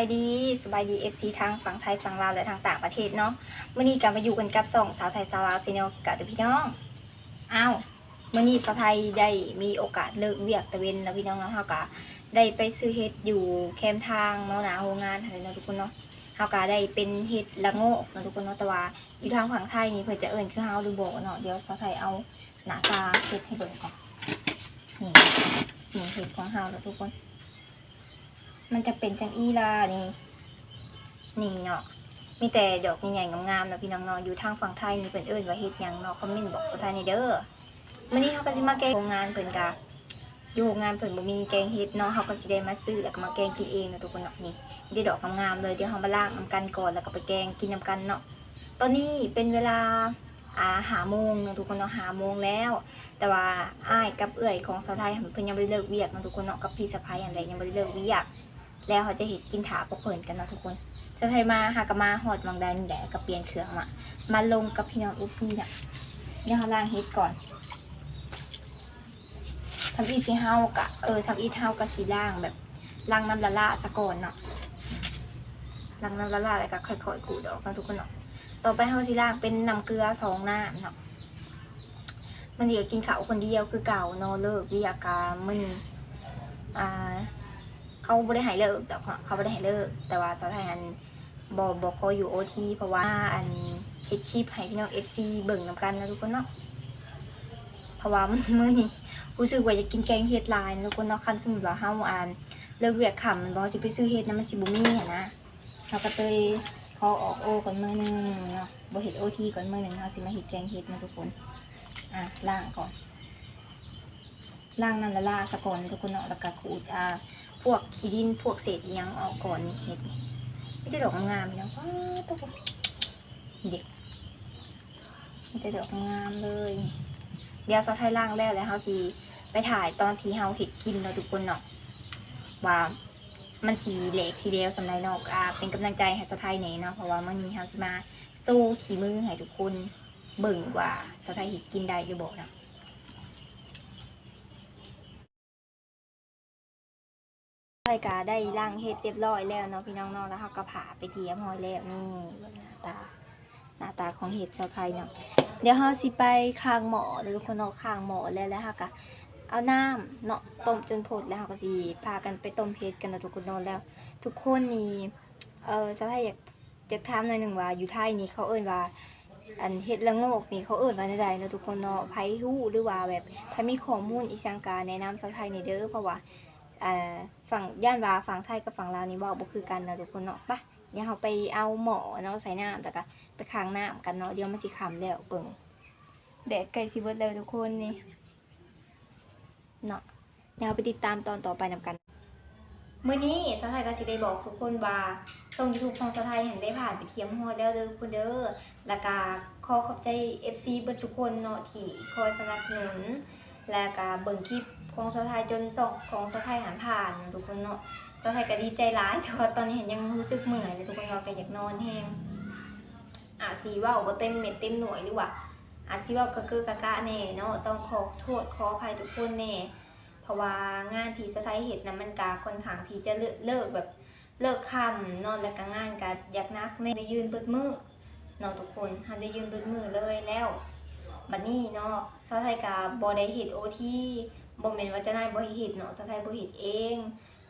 ายดีสบายดี FC ทางฝั่งไทยฝั่งลาวและทางต่างประเทศเนาะมื่อนี้กลับมาอยู่กันกับสองสาวไทยสาวลาวซีเนลกับพี่น้องอ้าวมื่อนี้สาวไทยได้มีโอกาสเลิกเวียกตะเวนแล้วพี่น้องเนาะเฮาก็ได้ไปซื้อเฮ็ดอยู่แคมทางเนาะนะโรงงานอะไรเนาะทุกคนเนาะเฮาก็ได้เป็นเฮ็ดละโงกเนาะทุกคนเนาะแต่ว่าอยู่ทางฝั่งไทยนี่เพิ่นจะเอิ้นคือเฮาหรือบ่เนาะเดี๋ยวสาวไทยเอาหน้าตาเฮ็ดให้เบิ่งก่อนนี่นี่เฮ็ดของเฮาเนาะทุกคน มันจะเป็นจังอีลานี่ นี่เนาะ มีแต่ดอกใหญ่ๆงามๆนะพี่น้องเนาะอยู่ทางฝั่งไทยนี่เป็นเอิ้นว่าเฮ็ดหยังเนาะคอมเมนต์บอกสุดท้ายในเด้อมื้อนี้เฮาก็สิมาแกงโรงงานเพิ่นกะอยู่โรงงานเพิ่นบ่มีแกงเฮ็ดเนาะเฮาก็สิได้มาซื้อแล้วก็มาแกงกินเองเนาะทุกคนเนาะนี่ได้ดอกงามๆเลยเดี๋ยวเฮามาล้างนํกันก่อนแล้วก็ไปแกงกินนํกันเนาะ ตอนนี้เป็นเวลาอาหาโมงเนาะทุกคนเนาะหาโมงแล้ว แต่ว่าอ้ายกับเอื้อยของสาวไทยเพิ่นยังบ่ได้เลิกเวียกเนาะทุกคนเนาะกับพี่สะใภ้อันใดยังบ่ได้เลิกเวียก แล้วเขาจะเห็นกินถาพวกเพิ่นกันเนาะทุกคนจะไทยมาหากมาหอดวังใดนี่แหละกับเปลี่ยนเครื่องมามาลงกับพี่น้องอฟซีเนี่ยเดี๋ยวเขาล้างเฮ็ดก่อนทำอีซีเฮากะเออทำอีเฮากะสีล่างแบบล้างน้ำละละสะก่อนเนาะล้างน้ำละละแล้วก็ค่อยๆขูดออกกันทุกคนเนาะต่อไปเฮาสิล้างเป็นน้ำเกลือสองน้ำเนาะมันเดี๋ยวกินข้าวคนเดียวคือเก่านอนเลิกวิยากามื้อนี้อ่า เขาไม่ได้ใหายเลิกแต่เขาไม่ได้ใหายเลิก แต่ว่าสาวไทยอันบอกบอกเขาอยู่โอทีเพราะว่าอันเฮ็ดคลิปให้พี่น้องเอฟซีเบิ่งนำกันนะทุกคนเนาะเพราะว่ามื้อนี้รู้สึกว่าจะกินแกงเฮ็ดลายนะทุกคนเนาะคันสมมุติว่าเฮาอ่านเลิกเวียกค่ำมันบ่สิไปซื้อเฮ็ดนะมันสิบ่มีอะนะเราก็เลยขอออกโอก่อนมื้อหนึงเนาะบ่เฮ็ดโอทีก่อนมื้อหนึงเฮาสิมาเฮ็ดแกงเฮ็ดนะทุกคนอะล้างก่อนล้างน้ำละลาซะก่อนทุกคนเนาะแล้วก็ขูดอ่า พวกขี้ดินพวกเศษยังออกก่อนนี่เห็ดนี่ไม่ได้ดอกงามๆนะว้าตัวเด็กไม่ได้ดอกงามเลย เดี๋ยวซอสไทยล่างแล้วแล้วเฮาสิไปถ่ายตอนที่เฮาเห็ดกินเนาทุกคนเนาะว่ามันสีเหล็กสีเดียวสำหรับนอกอ่าเป็นกำลังใจให้สไทยเน่เนาะเพราะว่าเมื่อนี้เฮาสิมาสู้ขี่มือให้ทุกคนเบิ่งว่าสไทยเห็ดกินได้หรือบ่เนาะ รายกาได้ล่างเฮ็ดเรียบร้อยแล้วเนาะพี่น้องเนาะแล้วเขาก็ผ่าไปเตียมหอยแล้วนี่เบิ่งหน้าตาหน้าตาของเห็ดชาวไทยเนาะเดี๋ยวเฮาสิไปข้างหมอหรือคนเนาะข้างหมอแล้วแล้วเฮาก็เอาน้ำเนาะต้มจนพดแล้วเฮาก็สิพากันไปต้มเฮ็ดกันเนาะทุกคนเนาะแล้ว ทุกคนนี่เออชาวไทยอยากจะถามหน่อยหนึ่งว่าอยู่ไทยนี่เขาเอิ้นว่าอันเฮ็ดละโงกนี่เขาเอิ้นว่าใดๆเนาะทุกคนเนาะไผฮู้หรือว่าแบบ ถ้ามีข้อมูลอีสังกาแนะนำชาวไทยนี่เด้อเพราะว่า อ่าฝั่งย่านว่าฝั่งไทยกับฝั่งลาวนี่บอกบ่คือกันนะทุกคนเนาะปะเดี๋ยวเราไปเอาหมอเนาะใส่น้ำแต่ก็ไปค้างน้ำกันเนาะเดี๋ยวมันสิคำแล้วเบิ่งแดดใกล้สิเบิดแล้วทุกคนนี่เนาะเดี๋ยวเราไปติดตามตอนต่อไปนำกันเมื้อนี้สาวไทยก็สิได้บอกทุกคนว่าช่อง YouTube ของสาวไทยเห็นได้ผ่านไปเทียมฮอดแล้วเด้อทุกคนเด้อแล้วก็ขอขอบใจ FC เบิดทุกคนเนาะที่คอยสนับสนุน แล้วก็เบิ่งคลิป ของสาวไทยจนส่องของสาวไทยหันผ่านทุกคนเนาะสาวไทยก็ดีใจร้ายแต่ว่าตอนนี้เห็นยังรู้สึกเหมื่อยเลยทุกคนเราก็อยากนอนแห้งอาจีว่าบ่เต็มเม็ดเต็มหน่วยหรือว่าอาจีว่ากะเกอกะกะแน่เนาะต้องขอโทษขออภัยทุกคนแน่เพราะว่างานที่สาวไทยเฮ็ดนะมันก็ค่อนข้างที่จะเลิกแบบเลิกค่ำนอนแล้วก็งานก็อยากนักแน่ได้ยืนเบิดมือเนาะทุกคนหันได้ยืนเบิดมือเลยแล้วบัดนี้เนาะสาวไทยกับ่ได้เฮ็ดโอที่ บ่แม่นว่าจะนายบ่เฮ็ดเนาะสาไทยบ่เฮ็ดเอง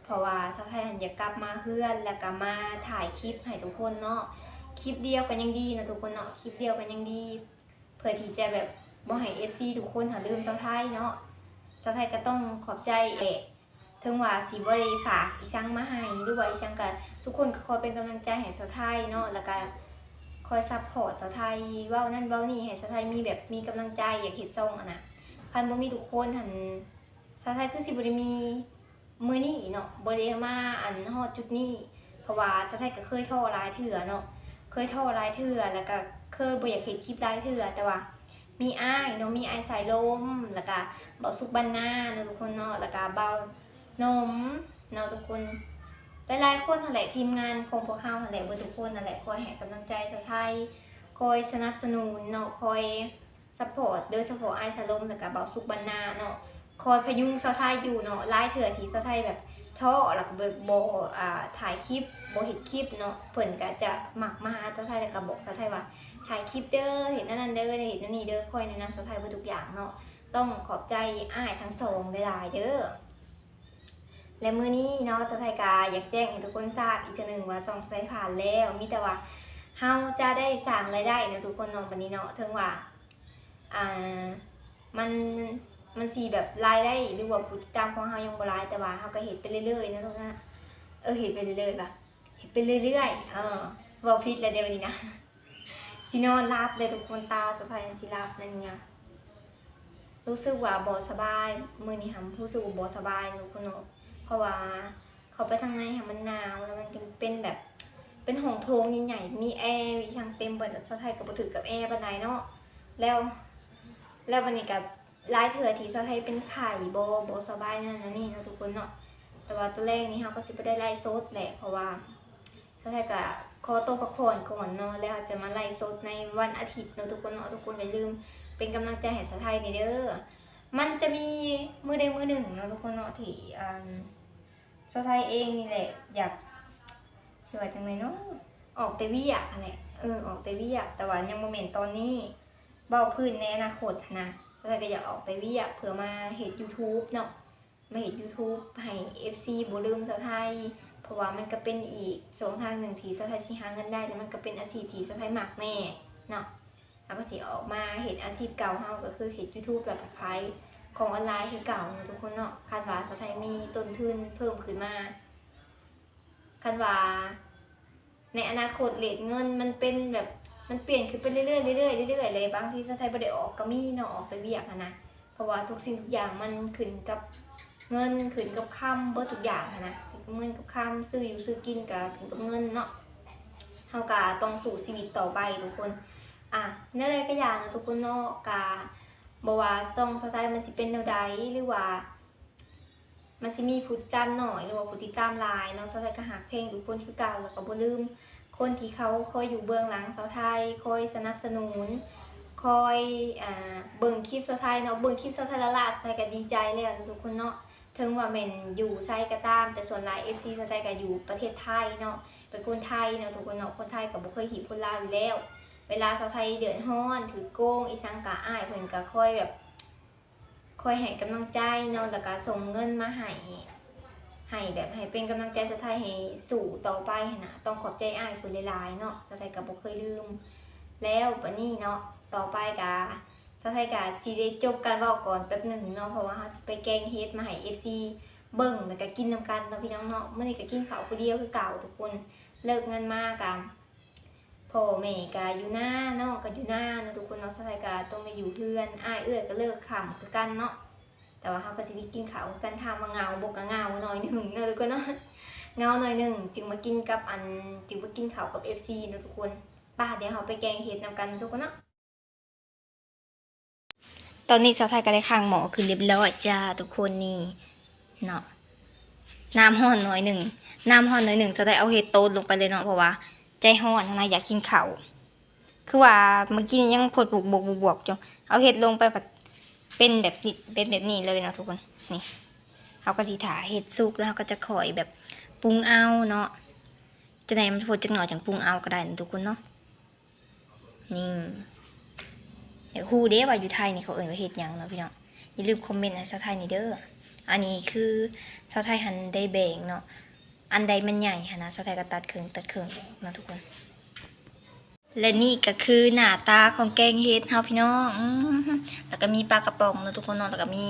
เพราะว่าสาไทยหันอยากกลับมาเฮือนแล้วก็มาถ่ายคลิปให้ทุกคนเนาะคลิปเดียวกันยังดีนะทุกคนเนาะคลิปเดียวกันยังดี เพื่อที่จะแบบบ่ให้ FC ทุกคนหาลืมสาไทยเนาะสาไทยก็ต้องขอบใจเอะถึงว่าสิบ่ได้ฝากอีสังมาให้หรือว่าอีสังก็ทุกคนก็คอยเป็นกำลังใจให้สาไทยเนาะแล้วก็คอยซัพพอร์ตสาวไทยว้านั่นว้านี่ให้สาวไทยมีแบบมีกำลังใจอยากเฮ็ดทรงอะนะคันบ่มีทุกคนหัน สาวไทยคือสิบ่ได้มีมือนี้เนาะบ่ได้มาอันฮอดจุดนี้เพราะว่าสาวไทยก็เคยท้อลายเทื่อเนาะเคยท้อลายเทื่อแล้วก็เคยบ่อยากเฮ็ดคลิปลายเทื่อแต่ว่ามีอ้ายเนาะมีอ้ายสายลมแล้วก็เบาสุกบันหน้าเนาะทุกคนเนาะแล้วก็เบานมเนาะทุกคนหลายๆคนนั่นแหละทีมงานของพวกเขานั่นแหละเบอร์ทุกคนนั่นแหละคอยให้กำลังใจชาวไทยคอยสนับสนุนเนาะคอยซัพพอร์ตโดยเฉพาะไอซ์สลมแล้วก็เบาสุกบรรณาเนาะ คอยพยุงชาไทยอยู่เนาะหลายเถื่อที่ชาไทยแบบทท่อแล้วก็บบอ่าถ่ายคลิปบ่เฮ็ดคลิปเนาะเพิ่นก็จะหมักมาหาสาไทยแล้วก็บอกเสาไทยว่าถ่ายคลิปเด้อเห็นอันนั้นเด้อเห็นอันนี้เด้อคอยแนะนำเสาไทยเบ่ทุกอย่างเนาะต้องขอบใจอ้ายทั้งสองหลายเด้อและมื้อนี้เนาะเสาไทยก็อยากแจ้งให้ทุกคนทราบอีกทื่อหนึ่งว่าช่องเสาไทยผ่านแล้วมีแต่ว่าเฮาจะได้สร้างรายได้เนาะทุกคนเนาะบัดนี้เนาะถึงว่าอ่ามัน มันสีแบบรายได้หรือว่าผู้ติดตามของเฮายังบ่หลายแต่ว่าเฮาก็เฮ็ดไปเรื่อยๆนะทุกท่านเออเฮ็ดไปเรื่อยๆป่ะเฮ็ดไปเรื่อยๆเออเว้าผิดแล้วเดี๋ยวนี้นะสินอนลับเลยทุกคนตาสะพายสิลับนั่นไงรู้สึกว่าบ่สบายมื้อนี้หำรู้สึกว่าบ่สบายทุกคนเนาะเพราะว่าเขาไปทางในหำมันหนาวแล้วมันเป็นแบบเป็นห้องโถงใหญ่ๆมีแอร์มีช่างเต็มเบิดสะไทยก็บ่ถึกกับแอร์ปานใดเนาะแล้วแล้ววันนี้กั ลายเถื่อที่สะไทยเป็นไข่โบโบสบายนั่นนะนี่นะทุกคนเนาะแต่ว่าตัวแรกนี่เราก็สิไปได้ไล่โซดแหละเพราะว่าสะไทยก็ขอโตัวพักผ่อนก่อนเนาะแล้วจะมาไล่โซดในวันอาทิตย์เนาะทุกคนเนาะทุกคนอย่าลืมเป็นกำลังใจให้สะไทยนี่เด้อมันจะมีมือใดมือหนึ่งเนาะทุกคนเนาะที่อ่าสะไทยเองนี่แหละอยากสวยจังเลยเนาะออกแต่วิอยากแหละเออออกแต่วิอยากแต่ว่ายังโมเมนต์ตอนนี้เบาพื้นในอนาคตนะ แล้วก็อยากออกไปวิยกเผื่อมาเห็น YouTube เนาะมาเห็น YouTube ให้ FC บ่ลืมสาวไทย เพราะว่ามันก็เป็นอีกช่องทางหนึ่งที่สาวไทยสิหาเงินได้แล้วมันก็เป็นอาชีพที่สาวไทยมักแน่เนาะแล้วก็สิออกมาเห็นอาชีพเก่าเฮาก็คือเห็น YouTube แล้วก็ขายของออนไลน์คือเก่าเนาะทุกคนเนาะคาดว่าสาวไทยมีต้นทุนเพิ่มขึ้นมาคาดว่าในอนาคตเรทเงินมันเป็นแบบ มันเปลี่ยนขึ้นไปเรื่อยๆเรื่อยๆเรื่อยๆเลยบางทีสไทยบ่ได้ออกก็มีเนาะออกไปเวียกอะนะเพราะว่าทุกสิ่งทุกอย่างมันขึ้นกับเงินขึ้นกับคำเบิดทุกอย่างนะขึ้นกับเงินกับคำซื้ออยู่ซื้อกินก็ขึ้นกับเงินเนาะเฮากะต้องสู่ชีวิตต่อไปทุกคนอะในอะไรก็อย่างนะทุกคนเนาะกะบ่ว่าซ่องสไตล์มันสิเป็นแนวใดหรือว่า มันสิมีผู้ติดตามหน่อยหรือว่าผู้ติดตามลายเนาะสไตล์ก็หักเพลงทุกคนคือเก่าแล้วก็บ่ลืม คนที่เขาคอยอยู่เบื้องหลังสาวไทยคอยสนับสนุนคอยอ่าเบิ่งคลิปสาวไทยเนาะเบิ่งคลิปสาวไทยละลาสาวไทยก็ดีใจแล้วทุกคนเนาะถึงว่าแม่นอยู่ไซก็ตาม แต่ส่วนหลาย FC สาวไทยก็อยู่ประเทศไทยเนาะเป็นคนไทยเนาะทุกคนเนาะคนไทยก็บ่เคยหีบคนลาวอยู่แล้ว เวลาสาวไทยเดือดร้อนถือโกงอีสังกะอ้ายเพิ่นก็คอยแบบคอยให้กำลังใจเนาะแล้วก็ส่งเงินมาให้ ให้แบบให้เป็นกำลังใจสะไทยให้สู่ต่อไปนะต้องขอบใจอ้ายคุณหลายๆเนาะสะไทยกับบ่เคยลืม แล้วบัดนี้เนาะต่อไปกะสะไทยกะสิได้จบการเว้าก่อนแป๊บหนึ่งเนาะเพราะว่าเฮาสิไปแกงเฮ็ดมาให้ FC เบิ่งแล้วก็กินนํกันเนาะพี่น้องเนาะมื้อนี้ก็กินข้าวผู้เดียวคือเก่าทุกคนเลิกงานมากะพ่อแม่ก็อยู่หน้าเนาะก็อยู่หน้าเนาะทุกคนเนาะสะไทยก็ต้องได้อยู่เพื่อนอ้ายเอื้อยก็เลิกค่ำคือกันเนาะ แต่ว่าเขาก็จะได้กินข้าวกันทำมาเงาบกกับเงาหน่อยหนึ่งเนอะทุกคนเนาะเงาหน่อยหนึ่งจึงมากินกับอันจึงมากินข้าวกับ FC เนอะทุกคนป้าเดี๋ยวเราไปแกงเห็ดนำกันทุกคนเนาะตอนนี้สาวไทยก็ได้ข้างหมอคือเรียบร้อยจ้าทุกคนนี่เนาะน้ำห้อนหน่อยหนึ่งน้ำห้อนหน่อยหนึ่งสาวไทยเอาเห็ดโตนลงไปเลยเนาะเพราะว่า ใจห้อนนะอยากกินข้าวคือว่าเมื่อกี้ยังพดบวกบวกบวกจังเอาเห็ดลงไปแบบ เป็นแบบนี้เป็นแบบนี้เลยเนาะทุกคนนี่เขาก็สีถาเห็ดสุกแล้วเขาก็จะคอยแบบปรุงเอาเนาะจะไหนมันพอจะหน่อยจังปรุงเอาก็ได้นะทุกคนเนาะนี่เดี๋ยวฮูเด้ว่าอยู่ไทยนี่เขาเอ่ยว่าเห็ดยังเนาะพี่เนาะอย่าลืมคอมเมนต์ในสาวไทยนี่เด้ออันนี้คือสาวไทยหันได้แบ่งเนาะอันใดมันใหญ่หันนะสาวไทยก็ตัดครึ่งตัดครึ่งเนาะทุกคน และนี่ก็คือหน้าตาของแกงเห็ดเฮาพี่น้องอแล้วก็มีปลากระป๋องเนาะทุกคนเนาะแล้วก็มี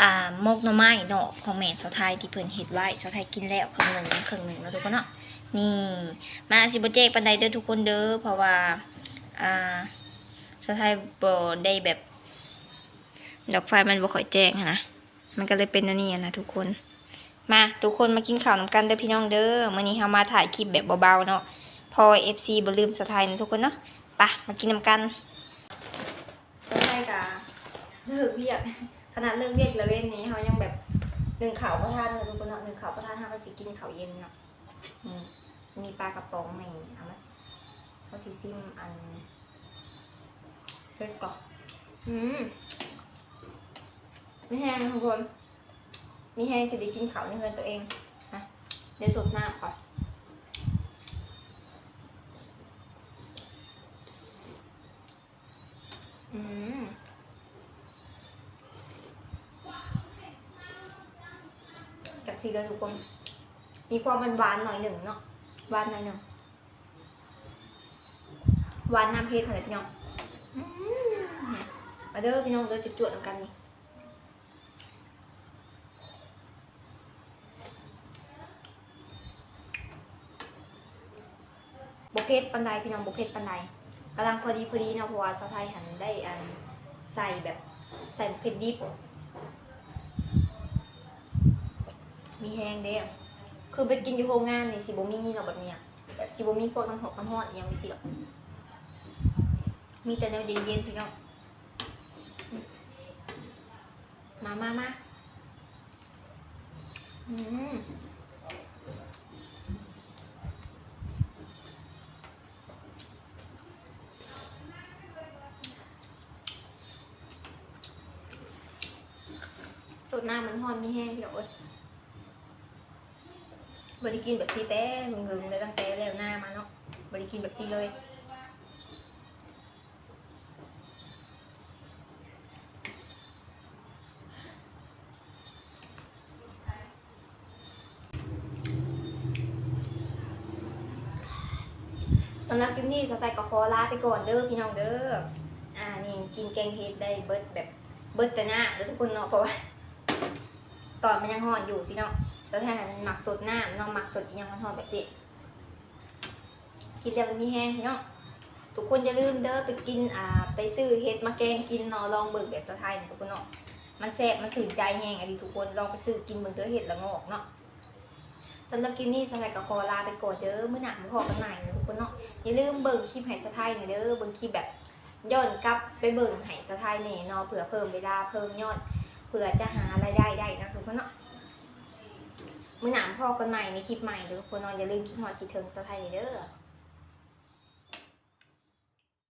อ่ามกหน่อไม้เนาะของแม่สาวไทยที่เพิ่นเฮ็ดไว้สาวไทยกินแล้วครึ่งหนึ่งครึ่งหนึ่งเนาะทุกคนเนาะนี่มาสิบ่แจกปานใดเด้อทุกคนเด้อเพราะว่าอ่าสาวไทยบ่ได้แบบ ดอกไฟมันบ่ค่อยแจ้งนะมันก็เลยเป็นอันนี้นะทุกคน มาทุกคนมากินข้าวนำกันเด้อพี่น้องเด้อมื้อนี้เฮามาถ่ายคลิปแบบเบาๆเนาะ พอ FC บ่ลืมสไทยนะทุกคนเนาะไปะมากินน้ำกันสไทยกะเลิกเวียกขนาดเลิกเวียกแล้วเว้นนี้เขายังแบบหนึ่งข่าวประทานเลยทุกคนเนาะหนึ่งข่าวประทานเขาก็สิกินข้าวเย็นเนาะอืมจะมีปลากระป๋องในเอามาเขาสิซิมอันเผ็ดก่อนอืมไม่แห้งนะทุกคนมีแห้งคือได้กินข้าวในเฮือนตัวเองดี๋ยวสดน้ำก่อนอืม จากสีเลยทุกคน มีความหวานๆหน่อยหนึ่งเนาะหวานหน่อยหนึ่งหวานน้ำเพชรขนาดพี่น้องมาเด้อพี่น้องเด้อจุดจวดกันนี่บกเพชรปันไดพี่น้องบกเพชรปันได กำลังพอดีพอดีเนาะเพราะว่าสาวไทยหันได้อันใส่แบบใส่เพชรดิบ มีแห้งเด้คือไปกินอยู่โรงงานนี่สิบ่มีเนาะแบบเนี้ยแบบสิบ่มีพวกน้ำหอมน้ำฮอดยังไม่สิหรอกมีแต่แนวเย็นๆพี่น้องมามามาอืม สดน้ำมันฮอนมีแห้งพี่น้องเอ้ยบริกินแบบซีแต่หึงๆเลยตั้งแต่แล้วหน้ามาเนาะบริกินแบบซีเลยสำหรับคลิปนี้สไตล์ก็ขอลาไปก่อนเด้อพี่น้องเด้อ อ่านี่กินแกงเห็ดได้เบิดแบบเบิดแต่หน้าเด้อทุกคนเนาะเพราะว่า ตอนมันยังห่อนอยู่พี่น้องแล้วแทนหมักสดหน้าน้องหมักสดอีกยังมันหอมแบบสิกินแล้วมันมีแห้งพี่น้องทุกคนอย่าลืมเด้อไปกินอ่าไปซื้อเห็ดมาแกงกินนาะลองเบิ่งแบบเจ้าไทยนี่ทุกคนเนาะมันแซ่บมันถึงใจแห้งอะดีทุกคนลองไปซื้อกินเบิ่งเด้อเห็ดละงอกเนาะสำหรับกินนี่สไลด์กับคอลาไปก่อนเด้อเมื้อหนักมื้อพอกันใหม่นะทุกคนเนาะอย่าลืมเบิ่งคลิปให้เจ้าไทยน่ยเด้อเบิ่งคลิปแบบย้อนกลับไปเบิ่งให้เจ้าไทยแน่เนาะเผื่อเพิ่มเวลาเพิ่มยอด เผื่อจะหารายได้ได้นะทุกคนเนาะมือหนามพอกันใหม่ในคลิปใหม่เด้อทุกคนนอนอย่าลืมคิดฮอดคิดถึงสไทยเด้อ